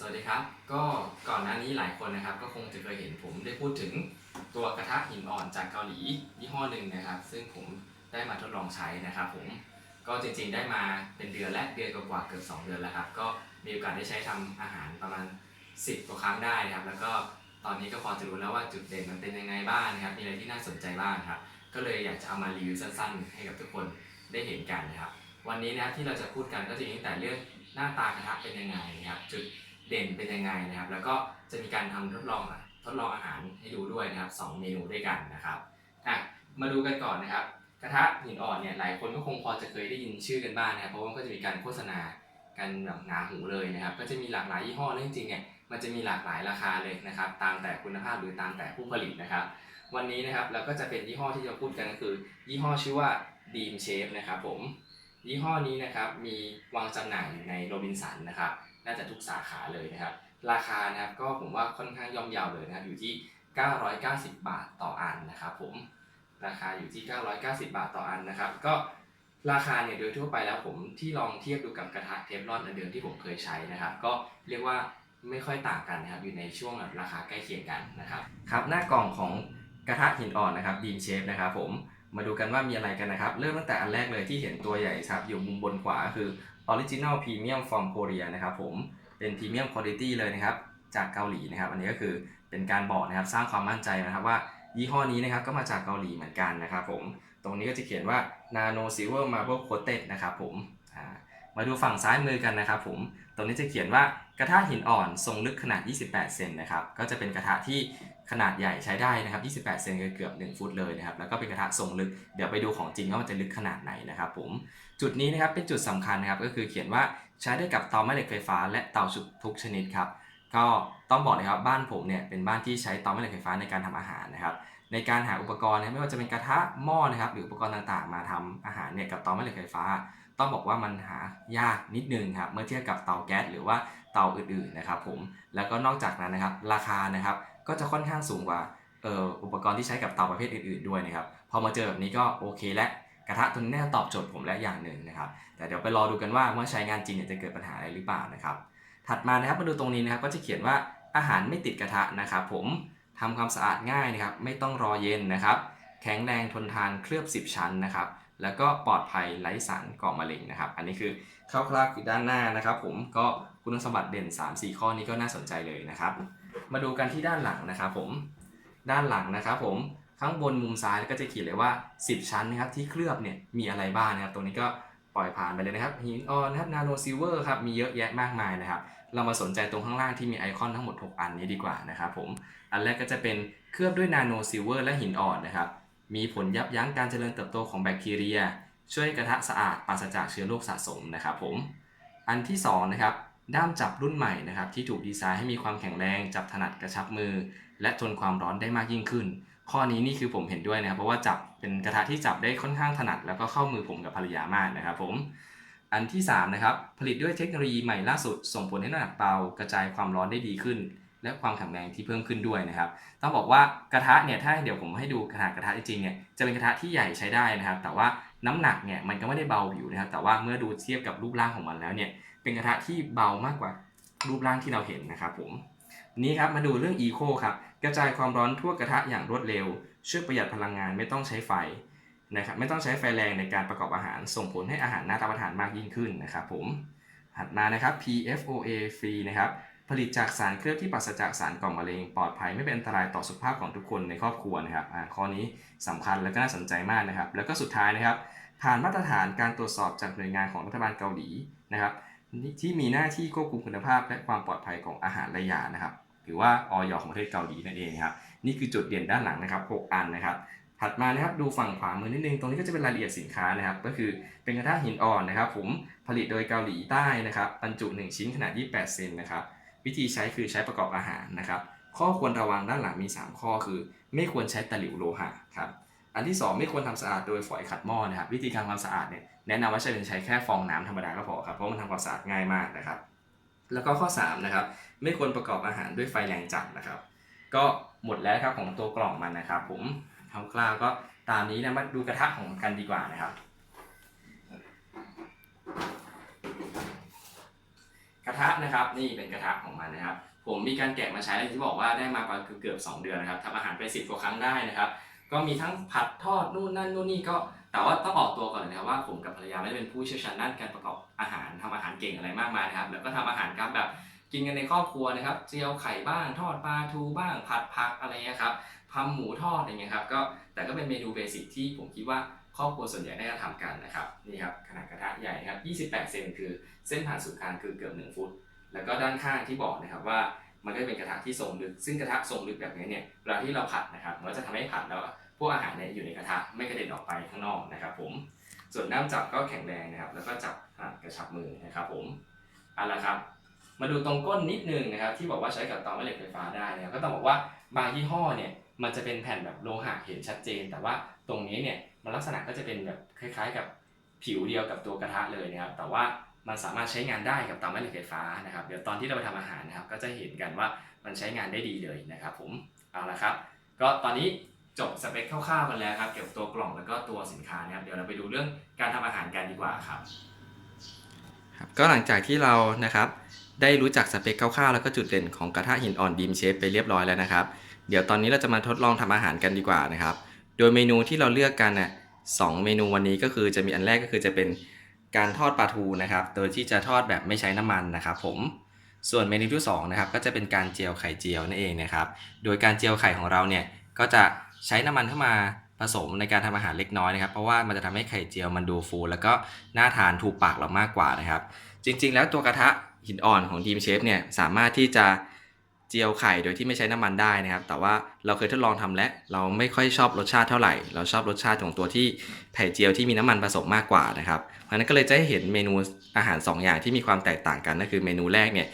สวัสดีครับ ก็ก่อนหน้านี้หลายคนนะครับ ก็คงจะเคยเห็นผมได้พูดถึงตัวกระทะหินอ่อนจากเกาหลียี่ห้อหนึ่งนะครับ ซึ่งผมได้มาทดลองใช้นะครับผมก็จริงๆได้มาเป็นเดือนและเดือนกว่าๆเกือบ2 เดือนแล้วครับ ก็มีโอกาสได้ใช้ทำอาหารประมาณ 10กว่าครั้งได้นะครับ แล้วก็ตอนนี้ก็พอจะรู้แล้วว่าจุดเด่นมันเป็นยังไงบ้างนะครับ มีอะไรที่น่าสนใจบ้างครับ ก็เลยอยากจะเอามารีวิวสั้นๆ ให้กับทุกคนได้เห็นกันนะครับ วันนี้นะครับที่เราจะพูดกันก็จะมีตั้งแต่เรื่องหน้าตากระทะเป็นยังไงนะครับ จุด เด่นเป็นยังไงนะครับ แล้วก็จะมีการทำทดลองอะทดลองอาหารให้ดูด้วยนะครับสองเมนูด้วยกันนะครับอะมาดูกันก่อนนะครับ กระทะหินอ่อนเนี่ยหลายคนก็คงพอจะเคยได้ยินชื่อกันบ้างนะครับเพราะว่าก็จะมีการโฆษณากันแบบหนาหูเลยนะครับ ก็จะมีหลากหลายยี่ห้อและจริงๆเนี่ยมันจะมีหลากหลายราคาเลยนะครับ ตามแต่คุณภาพหรือตามแต่ผู้ผลิตนะครับ วันนี้นะครับเราก็จะเป็นยี่ห้อที่จะพูดกันก็คือ ยี่ห้อชื่อว่า Deem Shape นะครับผมยี่ห้อนี้นะครับมีวางจำหน่ายอยู่ในโรบินสันนะครับ น่าจะทุกสาขาเลยนะครับ ราคานะครับก็ผมว่าค่อนข้างย่อมเยาวเลยนะครับอยู่ที่ 990 บาทต่ออันนะครับผมราคาอยู่ที่ 990 บาทต่ออันนะครับ ก็ราคาเนี่ยโดยทั่วไปแล้วผมที่ลองเทียบดูกับกระทะเทฟลอนอันเดิมที่ผมเคยใช้นะครับ ก็เรียกว่าไม่ค่อยต่างกันนะครับ อยู่ในช่วงราคาใกล้เคียงกันนะครับครับ หน้ากล่องของกระทะหินอ่อนนะครับดีมเชฟนะครับผมมาดูกันว่ามีอะไรกันนะครับ เริ่มตั้งแต่อันแรกเลยที่เห็นตัวใหญ่ครับอยู่มุมบนขวาคือ Original Premium from Korea นะครับผมเป็น Premium Quality เลยนะครับจากเกาหลีนะครับอันนี้ก็คือเป็นการบอกนะครับสร้างความมั่นใจนะครับว่ายี่ห้อนี้นะครับก็มาจากเกาหลีเหมือนกันนะครับผมตรงนี้ก็จะเขียนว่า Nano Silver Marble Coated นะครับผมมาดูฝั่งซ้ายมือกันนะครับผมตรงนี้จะเขียนว่ากระทะหินอ่อนทรงลึกขนาด 28 เซนนะครับก็จะเป็นกระทะที่ ขนาดใหญ่ใช้ได้นะครับ 28 เซนเกือบ 1 ฟุตเลยนะครับ แล้วก็เป็นกระทะทรงลึก เดี๋ยวไปดูของจริงว่ามันจะลึกขนาดไหนนะครับผม จุดนี้นะครับเป็นจุดสำคัญนะครับก็คือเขียนว่าใช้ได้กับเตาแม่เหล็กไฟฟ้า และเตาชุบทุกชนิดครับ ก็ต้องบอกเลยครับบ้านผมเนี่ยเป็นบ้านที่ใช้เตาแม่เหล็กไฟฟ้าในการทำอาหารนะครับ ในการหาอุปกรณ์นะไม่ว่าจะเป็นกระทะหม้อนะครับหรืออุปกรณ์ต่างๆ มาทำอาหารเนี่ยกับเตาแม่เหล็กไฟฟ้า ต้องบอกว่ามันหายากนิดนึงครับเมื่อเทียบกับเตาแก๊สหรือว่าเตาอื่นๆนะครับผม แล้วก็นอกจากนั้นนะครับราคานะครับ ก็จะค่อนข้างสูงกว่าอ,อ,อุปกรณ์ที่ใช้กับเตาประเภทอื่นๆด้วยนะครับ พอมาเจอแบบนี้ก็โอเคและกระทะตัวนี้น่าจะตอบโจทย์ผมและอย่างหนึ่งนะครับ แต่เดี๋ยวไปรอดูกันว่าเมื่อใช้งานจริงจะเกิดปัญหาอะไรหรือเปล่านะครับ ถัดมานะครับมาดูตรงนี้นะครับก็จะเขียนว่าอาหารไม่ติดกระทะนะครับผมทำความสะอาดง่ายนะครับ ไม่ต้องรอเย็นนะครับ แข็งแรงทนทานเคลือบ 10 ชั้นนะครับ แล้วก็ปลอดภัยไร้สารก่อมะเร็งนะครับ อันนี้คือคร่าวๆคือด้านหน้านะครับ ผมก็คุณสมบัติเด่น 3-4 ข้อนี้ก็น่าสนใจเลยนะครับ มาดูกันที่ด้านหลังนะครับผม ด้านหลังนะครับผมข้างบนมุมซ้ายก็จะเขียนเลยว่า 10 ชั้นนะครับที่เคลือบเนี่ยมีอะไรบ้างนะครับตรงนี้ก็ปล่อยผ่านไปเลยนะครับหินอ่อนนะครับนาโนซิลเวอร์ครับมีเยอะแยะมากมายนะครับ เรามาสนใจตรงข้างล่างที่มีไอคอนทั้งหมด 6 อันนี้ดีกว่านะครับผม อันแรกก็จะเป็นเคลือบด้วยนาโนซิลเวอร์และหินอ่อนนะครับมีผลยับยั้งการเจริญเติบโตของแบคทีเรีย ช่วยกระทะสะอาดปราศจากเชื้อโรคสะสมนะครับผม อันที่สองนะครับ ด้ามจับรุ่นใหม่นะครับที่ถูกดีไซน์ให้มีความแข็งแรงจับถนัดกระชับมือ และทนความร้อนได้มากยิ่งขึ้น ข้อนี้นี่คือผมเห็นด้วยนะครับเพราะว่าจับเป็นกระทะที่จับได้ค่อนข้างถนัด แล้วก็เข้ามือผมกับภรรยามากนะครับผมอันที่3นะครับผลิตด้วยเทคโนโลยีใหม่ล่าสุด ส่งผลให้น้ำหนักเบากระจายความร้อนได้ดีขึ้น และความแข็งแรงที่เพิ่มขึ้นด้วยนะครับ ต้องบอกว่ากระทะเนี่ยถ้าเดี๋ยวผมให้ดูขนาดกระทะจริงๆเนี่ยจะเป็นกระทะที่ใหญ่ใช้ได้นะครับ แต่ว่าน้ำหนักเนี่ยมันก็ไม่ได้เบาอยู่นะครับ แต่ว่าเมื่อดูเทียบกับรูปร่างของมันแล้วเนี่ย เป็นกระทะที่เบามากกว่ารูปร่างที่เราเห็นนะครับผมนี่ครับมาดูเรื่องอีโคครับกระจายความร้อนทั่วกระทะอย่างรวดเร็ว ช่วยประหยัดพลังงานไม่ต้องใช้ไฟนะครับไม่ต้องใช้ไฟแรงในการประกอบอาหาร ส่งผลให้อาหารน่ารับประทานมากยิ่งขึ้นนะครับผมถัดมานะครับ PFOA free นะครับผลิตจากสารเคลือบที่ปราศจากสารก่อมะเร็งปลอดภัยไม่เป็นอันตรายต่อสุขภาพของทุกคนในครอบครัวนะครับอ่าข้อนี้สำคัญและก็น่าสนใจมากนะครับ แล้วก็สุดท้ายนะครับ ผ่านมาตรฐานการตรวจสอบจากหน่วยงานของรัฐบาลเกาหลีนะครับ ที่มีหน้าที่ควบคุมคุณภาพ และความปลอดภัยของอาหารและยานะครับ หรือว่าออยของประเทศเกาหลีนั่นเองครับ นี่คือจุดเด่นด้านหลังนะครับ 6 อันนะครับ ถัดมานะครับดูฝั่งขวามือนิดนึง ตรงนี้ก็จะเป็นรายละเอียดสินค้านะครับ ก็คือเป็นกระทะหินอ่อนนะครับ ผมผลิตโดยเกาหลีใต้นะครับบรรจุ 1 ชิ้นขนาด 28 เซนนะครับ วิธีใช้คือใช้ประกอบอาหารนะครับ ข้อควรระวังด้านหลังมี 3 ข้อคือ ไม่ควรใช้ตะหลิวโลหะครับ อันที่ 2 ไม่ควรทำสะอาดโดยฝอยขัดหม้อนะครับวิธีการทำความสะอาดเนี่ยแนะนำว่าใช้เป็นใช้แค่ฟองน้ำธรรมดาก็พอครับเพราะมันทำความสะอาดง่ายมากนะครับ แล้วก็ข้อ3นะครับไม่ควรประกอบอาหารด้วยไฟแรงจัดนะครับ ก็หมดแล้วครับของตัวกล่องมันนะครับ ผมคร่าวๆก็ตามนี้นะมาดูกระทะของกันดีกว่านะครับ กระทะนะครับนี่เป็นกระทะของมันนะครับ ผมมีการแกะมาใช้ที่บอกว่าได้มาประมาณเกือบ2เดือนนะครับทำอาหารไป 10กว่าครั้งได้นะครับ ก็มีทั้งผัดทอดนู่นนั่นนู่นนี่ก็แต่ว่าต้องออกตัวก่อนเลยนะครับว่าผมกับภรรยาไม่ได้เป็นผู้เชี่ยวชาญด้านการประกอบอาหารทำอาหารเก่งอะไรมากมายนะครับ แล้วก็ทำอาหารครับแบบกินกันในครอบครัวนะครับเจียวไข่บ้างทอดปลาทูบ้าง ผัดผักอะไรเงี้ยครับทำหมูทอดอะไรเงี้ยครับก็แต่ก็เป็นเมนูเบสิกที่ผมคิดว่าครอบครัวส่วนใหญ่ได้ทำกันนะครับนี่ครับขนาดกระทะใหญ่ครับ 28 เซนคือเส้นผ่านศูนย์กลางคือเกือบ1ฟุตแล้วก็ด้านข้างที่บอกนะครับว่า มันก็เป็นกระทะที่ทรงลึก ซึ่งกระทะทรงลึกแบบนี้เนี่ยเวลาที่เราผัดนะครับมันจะทำให้ผัดแล้วพวกอาหารเนี่ยอยู่ในกระทะไม่กระเด็นออกไปข้างนอกนะครับผมส่วนด้าจับก็แข็งแรงนะครับ แล้วก็จับกระชับมือนะครับผมเอาละครับ มาดูตรงก้นนิดนึงนะครับ ที่บอกว่าใช้กับเตาแม่เหล็กไฟฟ้าได้นะครับก็ต้องบอกว่าบางยี่ห้อเนี่ยมันจะเป็นแผ่นแบบโลหะเห็นชัดเจน แต่ว่าตรงนี้เนี่ยมันลักษณะก็จะเป็นแบบคล้าย ๆ กับผิวเดียวกับตัวกระทะเลยนะครับ แต่ว่า มันสามารถใช้งานได้กับเตาแม่เหล็กไฟฟ้านะครับ เดี๋ยวตอนที่เราไปทำอาหารนะครับ ก็จะเห็นกันว่ามันใช้งานได้ดีเลยนะครับผม เอาละครับ ก็ตอนนี้จบสเปคคร่าวๆกันแล้วครับ เกี่ยวกับตัวกล่องแล้วก็ตัวสินค้านะครับ เดี๋ยวเราไปดูเรื่องการทำอาหารกันดีกว่าครับก็หลังจากที่เรานะครับได้รู้จักสเปคคร่าวๆแล้วก็จุดเด่นของกระทะหินอ่อนบีมเชฟไปเรียบร้อยแล้วนะครับ เดี๋ยวตอนนี้เราจะมาทดลองทำอาหารกันดีกว่านะครับ โดยเมนูที่เราเลือกกันน่ะสองเมนูวันนี้ก็คือจะมีอันแรกก็คือจะเป็น การทอดปลาทูนะครับ โดยที่จะทอดแบบไม่ใช้น้ำมันนะครับผมส่วนเมนูที่สองนะครับก็จะเป็นการเจียวไข่เจียวนั่นเองนะครับ โดยการเจียวไข่ของเราเนี่ยก็จะใช้น้ำมันเข้ามาผสมในการทำอาหารเล็กน้อยนะครับ เพราะว่ามันจะทำให้ไข่เจียวมันดูฟู แล้วก็น่าทานถูกปากเรามากกว่านะครับ จริง ๆ แล้วตัวกระทะหินอ่อนของทีมเชฟเนี่ยสามารถที่จะ เจียวไข่โดยที่ไม่ใช้น้ำมันได้นะครับ แต่ว่าเราเคยทดลองทำแล้วเราไม่ค่อยชอบรสชาติเท่าไหร่ เราชอบรสชาติของตัวที่ไข่เจียวที่มีน้ำมันผสมมากกว่านะครับเพราะฉะนั้นก็เลยจะให้เห็นเมนูอาหาร 2 อย่างที่มีความแตกต่างกันนั่นคือเมนูแรกเนี่ย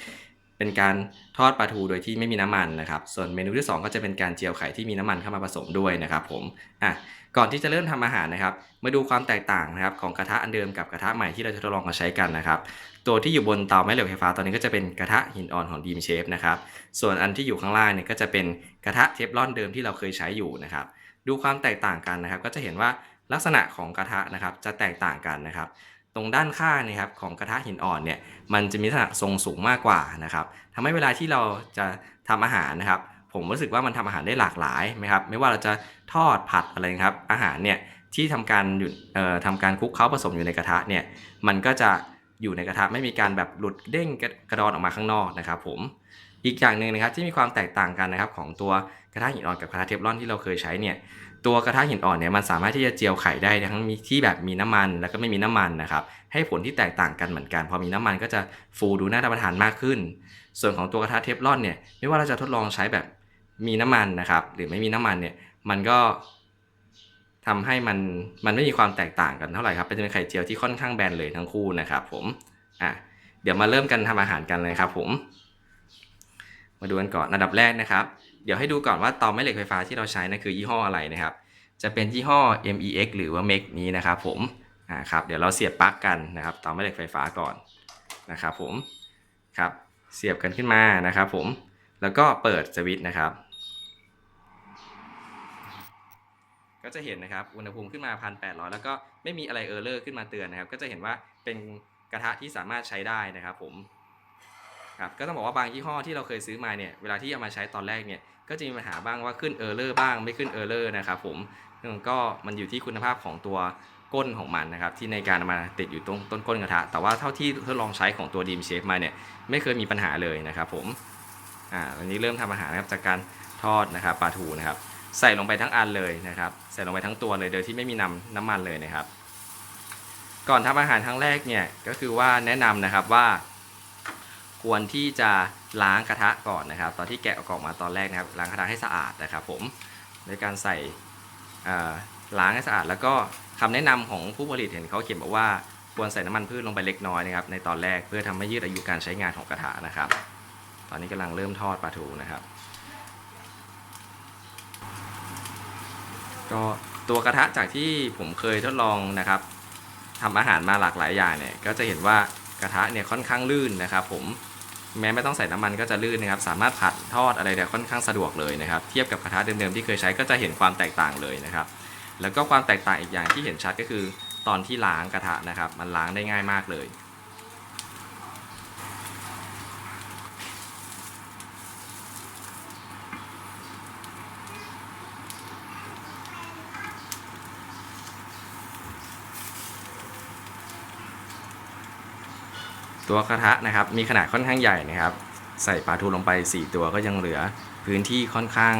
เป็นการทอดปลาทูโดยที่ไม่มีน้ำมันนะครับ ส่วนเมนูที่ 2 ก็จะเป็นการเจียวไข่ที่มีน้ำมันเข้ามาผสมด้วยนะครับผมอะก่อนที่จะเริ่มทำอาหารนะครับ มาดูความแตกต่างนะครับของกระทะอันเดิมกับกระทะใหม่ที่เราจะทดลองมาใช้กันนะครับ ตัวที่อยู่บนเตาแม่เหล็กไฟฟ้าตอนนี้ก็จะเป็นกระทะหินอ่อนของดีมเชฟนะครับ ส่วนอันที่อยู่ข้างล่างเนี่ยก็จะเป็นกระทะเทฟลอนเดิมที่เราเคยใช้อยู่นะครับ ดูความแตกต่างกันนะครับ ก็จะเห็นว่าลักษณะของกระทะนะครับจะแตกต่างกันนะครับ ตรงด้านข้างเนะครับของกระทะหินอ่อนเนี่ยมันจะมีลักษณะทรงสูงมากกว่านะครับทำให้เวลาที่เราจะทำอาหารนะครับ ผมรู้สึกว่ามันทำอาหารได้หลากหลายไหมครับ ไม่ว่าเราจะทอดผัดอะไรนะครับ อาหารเนี่ยที่ทำการหยุดเอ่อทำการคลุกเคล้าผสมอยู่ในกระทะเนี่ยมันก็จะอยู่ในกระทะไม่มีการแบบหลุดเด้งกระดอนออกมาข้างนอกนะครับ ผมอีกอย่างหนึ่งนะครับที่มีความแตกต่างกันนะครับของตัวกระทะหินอ่อนกับกระทะเทฟลอนที่เราเคยใช้เนี่ย ตัวกระทะหินอ่อนเนี่ยมันสามารถที่จะเจียวไข่ได้ทั้งมีที่แบบมีน้ำมันแล้วก็ไม่มีน้ำมันนะครับให้ผลที่แตกต่างกันเหมือนกัน พอมีน้ำมันก็จะฟูดูน่ารับประทานมากขึ้น ส่วนของตัวกระทะเทฟลอนเนี่ยไม่ว่าเราจะทดลองใช้แบบมีน้ำมันนะครับ หรือไม่มีน้ำมันเนี่ยมันก็ทำให้มันมันไม่มีความแตกต่างกันเท่าไหร่ครับเป็นไข่เจียวที่ค่อนข้างแบนเลยทั้งคู่นะครับผมอะเดี๋ยวมาเริ่มกันทำอาหารกันเลยครับผม มาดูกันก่อนอันดับแรกนะครับ เดี๋ยวให้ดูก่อนว่าเตาแม่เหล็กไฟฟ้าที่เราใช้นั่นคือยี่ห้ออะไรนะครับ จะเป็นยี่ห้อ MEX หรือว่า MEX นี้นะครับผมอ่าครับเดี๋ยวเราเสียบปลั๊กกันนะครับเตาแม่เหล็กไฟฟ้าก่อนนะครับผมครับเสียบกันขึ้นมานะครับผมแล้วก็เปิดสวิตช์นะครับ ก็จะเห็นนะครับอุณหภูมิขึ้นมา 1,800 แล้วก็ไม่มีอะไรเออร์เลอร์ขึ้นมาเตือนนะครับ ก็จะเห็นว่าเป็นกระทะที่สามารถใช้ได้นะครับผม ครับก็ต้องบอกว่าบางยี่ห้อที่เราเคยซื้อมาเนี่ยเวลาที่เอามาใช้ตอนแรกเนี่ยก็จะมีปัญหาบ้างว่าขึ้นเออร์เลอร์บ้างไม่ขึ้นเออร์เลอร์นะครับผมก็มันอยู่ที่คุณภาพของตัวก้นของมันนะครับที่ในการมาติดอยู่ตรงต้นก้นกระทะ แต่ว่าเท่าที่ทดลองใช้ของตัวดีมเชฟมาเนี่ยไม่เคยมีปัญหาเลยนะครับผมอ่าวันนี้เริ่มทำอาหารนะครับจากการทอดนะครับปลาทูนะครับใส่ลงไปทั้งอันเลยนะครับใส่ลงไปทั้งตัวเลยโดยที่ไม่มีน้ำน้ำมันเลยนะครับ ก่อนทำอาหารครั้งแรกเนี่ยก็คือว่าแนะนำนะครับว่า ควรที่จะล้างกระทะก่อนนะครับ ตอนที่แกะออกมาตอนแรกนะครับ ล้างกระทะให้สะอาดนะครับผมโดยการใส่ล้างให้สะอาด แล้วก็คำแนะนำของผู้ผลิตเห็นเขาเขียนบอกว่าควรใส่น้ำมันพืชลงไปเล็กน้อยนะครับในตอนแรกเพื่อทำให้ยืดอายุการใช้งานของกระทะนะครับ ตอนนี้กำลังเริ่มทอดปลาทูนะครับ ก็ตัวกระทะจากที่ผมเคยทดลองนะครับทำอาหารมาหลากหลายอย่างเนี่ยก็จะเห็นว่ากระทะเนี่ยค่อนข้างลื่นนะครับ ผม แม้ไม่ต้องใส่น้ำมันก็จะลื่นนะครับ สามารถผัดทอดอะไรเนี่ยค่อนข้างสะดวกเลยนะครับ เทียบกับกระทะเดิมๆที่เคยใช้ก็จะเห็นความแตกต่างเลยนะครับ แล้วก็ความแตกต่างอีกอย่างที่เห็นชัดก็คือ ตอนที่ล้างกระทะนะครับ มันล้างได้ง่ายมากเลย ตัวกระทะนะครับมีขนาดค่อนข้างใหญ่นะครับ ใส่ปลาทูลงไป 4 ตัวก็ยังเหลือพื้นที่ค่อนข้าง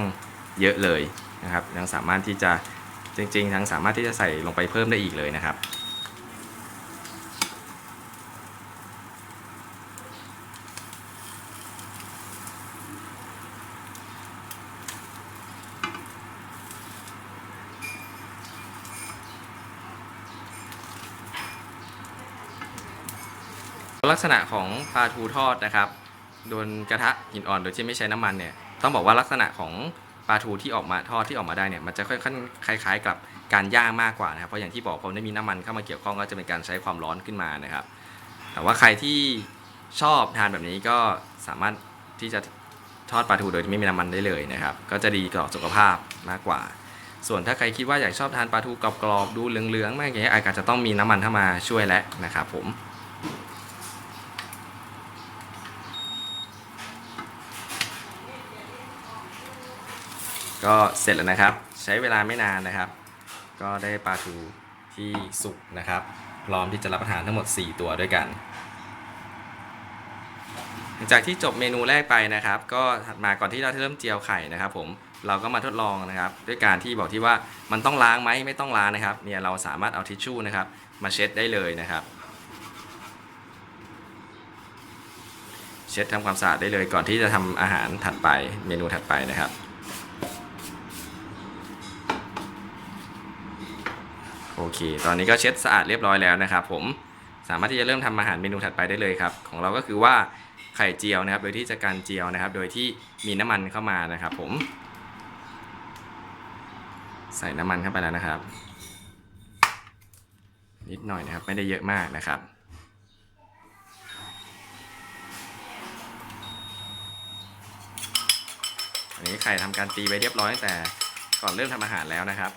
เยอะเลยนะครับยังสามารถที่จะจริงๆทั้งสามารถที่จะใส่ลงไปเพิ่มได้อีกเลยนะครับ ลักษณะของปลาทูทอดนะครับ โดนกระทะหินอ่อนโดยที่ไม่ใช้น้ำมันเนี่ยต้องบอกว่าลักษณะของปลาทูที่ออกมาทอดที่ออกมาได้เนี่ยมันจะค่อนข้างคล้ายๆ กับการย่างมากกว่านะครับเพราะอย่างที่บอกพอได้มีน้ำมันเข้ามาเกี่ยวข้องก็จะเป็นการใช้ความร้อนขึ้นมานะครับ แต่ว่าใครที่ชอบทานแบบนี้ก็สามารถที่จะทอดปลาทูโดยที่ไม่มีน้ำมันได้เลยนะครับ ก็จะดีต่อสุขภาพมากกว่า ส่วนถ้าใครคิดว่าอยากชอบทานปลาทูกรอบๆดูเหลืองๆมากอย่างเงี้ยอาจจะต้องมีน้ำมันเข้ามาช่วยแล้วนะครับผม ก็เสร็จแล้วนะครับ ใช้เวลาไม่นานนะครับ ก็ได้ปลาทูที่สุกนะครับ พร้อมที่จะรับประทานทั้งหมด 4 ตัวด้วยกันหลังจากที่จบเมนูแรกไปนะครับ ก็ถัดมาก่อนที่เราจะเริ่มเจียวไข่นะครับ ผมเราก็มาทดลองนะครับ ด้วยการที่บอกที่ว่ามันต้องล้างไหมไม่ต้องล้างนะครับ เนี่ยเราสามารถเอาทิชชู่นะครับ มาเช็ดได้เลยนะครับ เช็ดทำความสะอาดได้เลยก่อนที่จะทำอาหารถัดไปเมนูถัดไปนะครับ โอเค ตอนนี้ก็เช็ดสะอาดเรียบร้อยแล้วนะครับผมสามารถที่จะเริ่มทำอาหารเมนูถัดไปได้เลยครับ ของเราก็คือว่าไข่เจียวนะครับ โดยที่จะการเจียวนะครับ โดยที่มีน้ำมันเข้ามานะครับ ผม ใส่น้ำมันเข้าไปแล้วนะครับ นิดหน่อยนะครับ ไม่ได้เยอะมากนะครับอันนี้ไข่ทำการตีไว้เรียบร้อยตั้งแต่ก่อนเริ่มทำอาหารแล้วนะครับ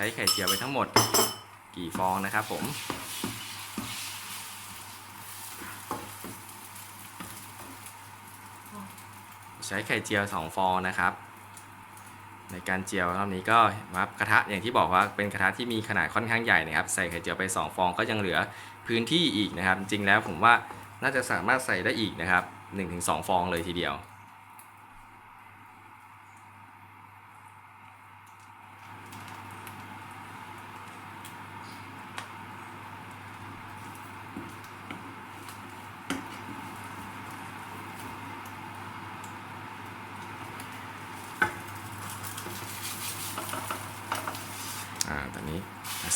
ใช้ไข่เจียวไปทั้งหมดกี่ฟองนะครับผม ใช้ไข่เจียว 2 ฟองนะครับ ในการเจียวรอบนี้ก็ว่ากระทะอย่างที่บอกว่าเป็นกระทะที่มีขนาดค่อนข้างใหญ่นะครับ ใส่ไข่เจียวไป 2 ฟองก็ยังเหลือพื้นที่อีกนะครับ จริงๆแล้วผมว่าน่าจะสามารถใส่ได้อีกนะครับ 1-2 ฟองเลยทีเดียว อ่าตอนนี้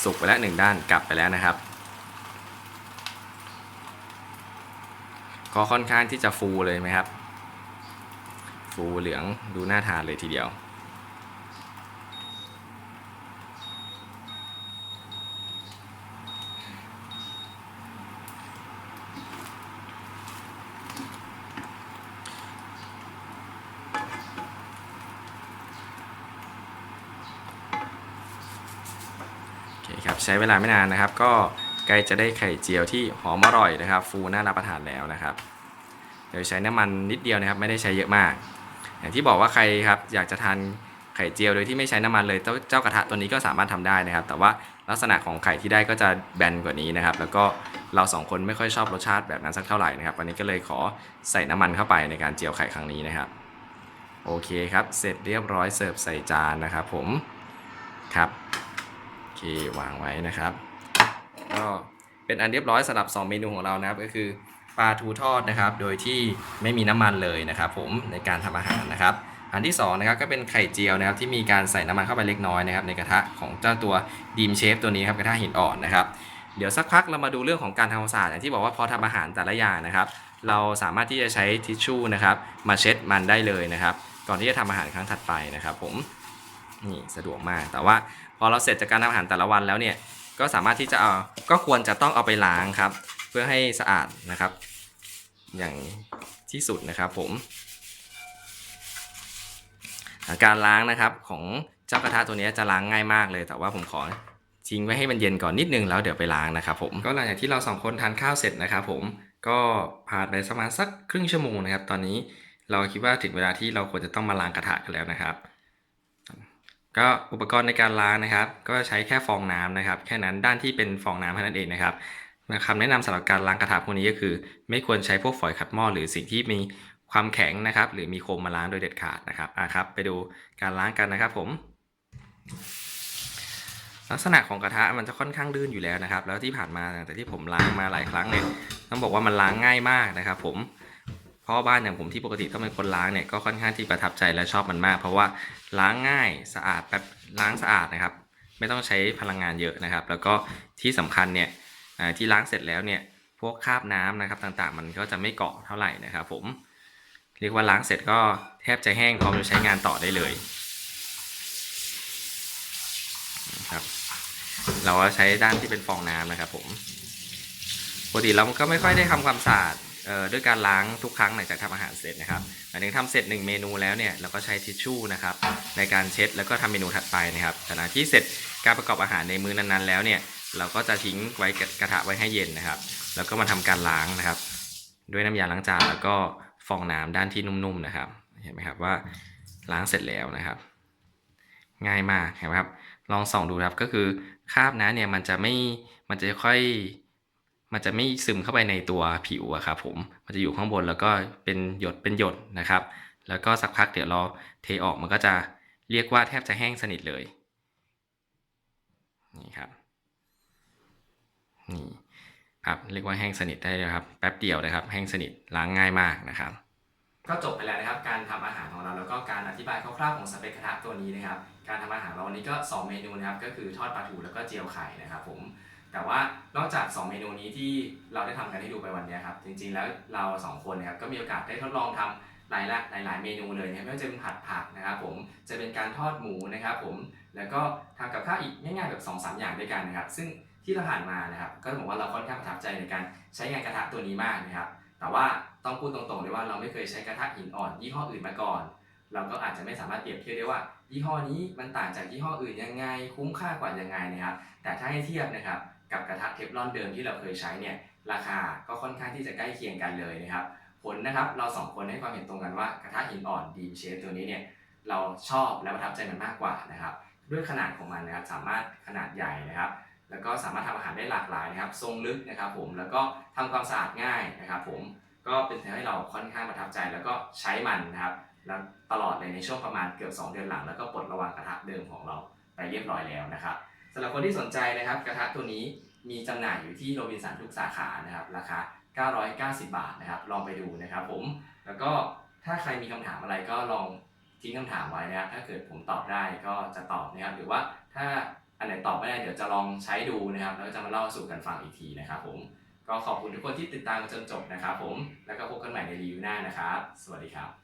สุกไปแล้วหนึ่งด้านกลับไปแล้วนะครับ ก็ค่อนข้างที่จะฟูเลยไหมครับ ฟูเหลืองดูน่าทานเลยทีเดียว คครับใช้เวลาไม่นานนะครับ ก็ใกล้จะได้ไข่เจียวที่หอมอร่อยนะครับ ฟูน่ารับประทานแล้วนะครับโดยใช้น้ำมันนิดเดียวนะครับ ไม่ได้ใช้เยอะมาก อย่างที่บอกว่าใครครับอยากจะทานไข่เจียวโดยที่ไม่ใช้น้ำมันเลยเจ้ากระทะตัวนี้ก็สามารถทำได้นะครับ แต่ว่าลักษณะของไข่ที่ได้ก็จะแบนกว่านี้นะครับ แล้วก็เราสองคนไม่ค่อยชอบรสชาติแบบนั้นสักเท่าไหร่นะครับวันนี้ก็เลยขอใส่น้ำมันเข้าไปในการเจียวไข่ครั้งนี้นะครับ โอเคครับ เสร็จเรียบร้อยเสิร์ฟใส่จานนะครับ ผมครับ วางไว้นะครับ ก็เป็นอันเรียบร้อยสำหรับ 2 เมนูของเรานะครับ ก็คือปลาทูทอดนะครับ โดยที่ไม่มีน้ำมันเลยนะครับ ผมในการทำอาหารนะครับ อันที่2นะครับก็เป็นไข่เจียวนะครับ ที่มีการใส่น้ำมันเข้าไปเล็กน้อยนะครับ ในกระทะของเจ้าตัวดีมเชฟตัวนี้ครับกระทะหินอ่อนนะครับเดี๋ยวสักพักเรามาดูเรื่องของการทำความสะอาดอย่างที่บอกว่าพอทำอาหารแต่ละอย่างนะครับ เราสามารถที่จะใช้ทิชชู่นะครับ มาเช็ดมันได้เลยนะครับ ก่อนที่จะทำอาหารครั้งถัดไปนะครับ ผมนี่สะดวกมาก แต่ว่า อเราเสร็จจากการทำอาหารแต่ละวันแล้วเนี่ยก็สามารถที่จะเอาก็ควรจะต้องเอาไปล้างครับ เพื่อให้สะอาดนะครับ อย่างที่สุดนะครับผมาการล้างนะครับของเจ้ากระทะตัวนี้จะล้างง่ายมากเลย แต่ว่าผมขอทิ้งไว้ให้มันเย็นก่อนนิดนึงแล้วเดี๋ยวไปล้างนะครับผมก็หลังจากที่เราสองคนทานข้าวเสร็จนะครับผมก็ผ่านไปประมาณสักครึ่งชั่วโมงนะครับ ตอนนี้เราคิดว่าถึงเวลาที่เราควรจะต้องมาล้างกระทะกันแล้วนะครับ ก็อุปกรณ์ในการล้างนะครับ ก็ใช้แค่ฟองน้ำนะครับ แค่นั้นด้านที่เป็นฟองน้ำเท่านั้นเองนะครับคำแนะนำสำหรับการล้างกระทะพวกนี้ก็คือ ไม่ควรใช้พวกฝอยขัดหม้อหรือสิ่งที่มีความแข็งนะครับ หรือมีโคมมาล้างโดยเด็ดขาดนะครับอะครับ ไปดูการล้างกันนะครับ ผม ลักษณะของกระทะมันจะค่อนข้างลื่นอยู่แล้วนะครับ แล้วที่ผ่านมาแต่ที่ผมล้างมาหลายครั้งเนี่ยต้องบอกว่ามันล้างง่ายมากนะครับ ผม พราะบ้านอย่างผมที่ปกติต้องเป็นคนล้างเนี่ยก็ค่อนข้างที่ประทับใจและชอบมันมาก เพราะว่าล้างง่ายสะอาดแบบล้างสะอาดนะครับ ไม่ต้องใช้พลังงานเยอะนะครับ แล้วก็ที่สำคัญเนี่ยที่ล้างเสร็จแล้วเนี่ยพวกคราบน้ำนะครับต่างๆ มันก็จะไม่เกาะเท่าไหร่นะครับ ผมเรียกว่าล้างเสร็จก็แทบจะแห้งพร้อมจะใช้งานต่อได้เลยนะครับเราก็ใช้ด้านที่เป็นฟองน้ำนะครับ ผมปกติเราก็ไม่ค่อยได้ทำความสะอาด ด้วยการล้างทุกครั้งหลังจากทำอาหารเสร็จนะครับหมายถึงทำเสร็จหนึ่งเมนูแล้วเนี่ยเราก็ใช้ทิชชู่นะครับในการเช็ดแล้วก็ทำเมนูถัดไปนะครับขณะที่เสร็จการประกอบอาหารในมื้อนั้นๆ แล้วเนี่ยเราก็จะทิ้งไว้กระทะไว้ให้เย็นนะครับ แล้วก็มาทำการล้างนะครับ ด้วยน้ำยาล้างจานแล้วก็ฟองน้ำด้านที่นุ่มๆนะครับ เห็นไหมครับว่าล้างเสร็จแล้วนะครับ ง่ายมากเห็นไหมครับ ลองส่องดูครับก็คือคราบน้ำเนี่ยมันจะไม่มันจะค่อย มันจะไม่ซึมเข้าไปในตัวผิวอะครับผม มันจะอยู่ข้างบนแล้วก็เป็นหยดเป็นหยดนะครับ แล้วก็สักพักเดี๋ยวเราเทออกมันก็จะเรียกว่าแทบจะแห้งสนิทเลย นี่ครับ นี่ครับเรียกว่าแห้งสนิทได้เลยครับ แป๊บเดียวนะครับ แห้งสนิทล้างง่ายมากนะครับ ก็จบไปแล้วนะครับ การทำอาหารของเราแล้วก็การอธิบายคร่าวๆของสเปกกระทะตัวนี้นะครับ การทำอาหารเราวันนี้ก็ 2 เมนูนะครับ ก็คือทอดปลาทูแล้วก็เจียวไข่นะครับผม แต่ว่านอกจาก 2 เมนูนี้ที่เราได้ทำกันให้ดูไปวันนี้ครับจริงๆแล้วเราสองคนนะครับก็มีโอกาสได้ทดลองทำหลายละหลาย ๆ เมนูเลยนะครับไม่ว่าจะเป็นผัดผักนะครับผมจะเป็นการทอดหมูนะครับผมแล้วก็ทำกับข้าวอีกง่ายๆแบบ2อสอย่างด้วยกันนะครับ ซึ่งที่เราผ่านมานะครับ ก็บอกว่าเราค่อนข้างประทับใจในการใช้งานกระทะตัวนี้มากนะครับ แต่ว่าต้องพูดตรงๆเลยว่าเราไม่เคยใช้กระทะหินอ่อนยี่ห้ออื่นมาก่อน เราก็อาจจะไม่สามารถเปรียบเทียบได้ว่า ยี่ห้อนี้มันต่างจากยี่ห้ออื่นยังไง คุ้มค่ากว่ายังไงนะครับ แต่ถ้าให้เทียบนะครับ กับกระทะเทฟลอนเดิมที่เราเคยใช้เนี่ยราคาก็ค่อนข้างที่จะใกล้เคียงกันเลยนะครับผลนะครับเราสองคนให้ความเห็นตรงกันว่ากระทะหินอ่อนดีเชฟตัวนี้เนี่ยเราชอบและประทับใจมันมากกว่านะครับด้วยขนาดของมันนะครับสามารถขนาดใหญ่นะครับ แล้วก็สามารถทำอาหารได้หลากหลายนะครับ ทรงลึกนะครับผมแล้วก็ทำความสะอาดง่ายนะครับผมก็เป็นทำให้เราค่อนข้างประทับใจแล้วก็ใช้มันนะครับแล้วตลอดเลยในช่วงประมาณเกือบ 2 เดือนหลัง แล้วก็ปลดระวางกระทะเดิมของเราไปเรียบร้อยแล้วนะครับ สำหรับคนที่สนใจนะครับกระทะตัวนี้มีจำหน่ายอยู่ที่โรบินสันทุกสาขานะครับราคา 990 บาทนะครับลองไปดูนะครับผมแล้วก็ถ้าใครมีคำถามอะไรก็ลองทิ้งคำถามไว้นะครับถ้าเกิดผมตอบได้ก็จะตอบนะครับหรือว่าถ้าอันไหนตอบไม่ได้เดี๋ยวจะลองใช้ดูนะครับแล้วก็จะมาเล่าสู่กันฟังอีกทีนะครับผมก็ขอบคุณทุกคนที่ติดตามจนจบนะครับผมแล้วก็พบกันใหม่ในรีวิวหน้านะครับ สวัสดีครับ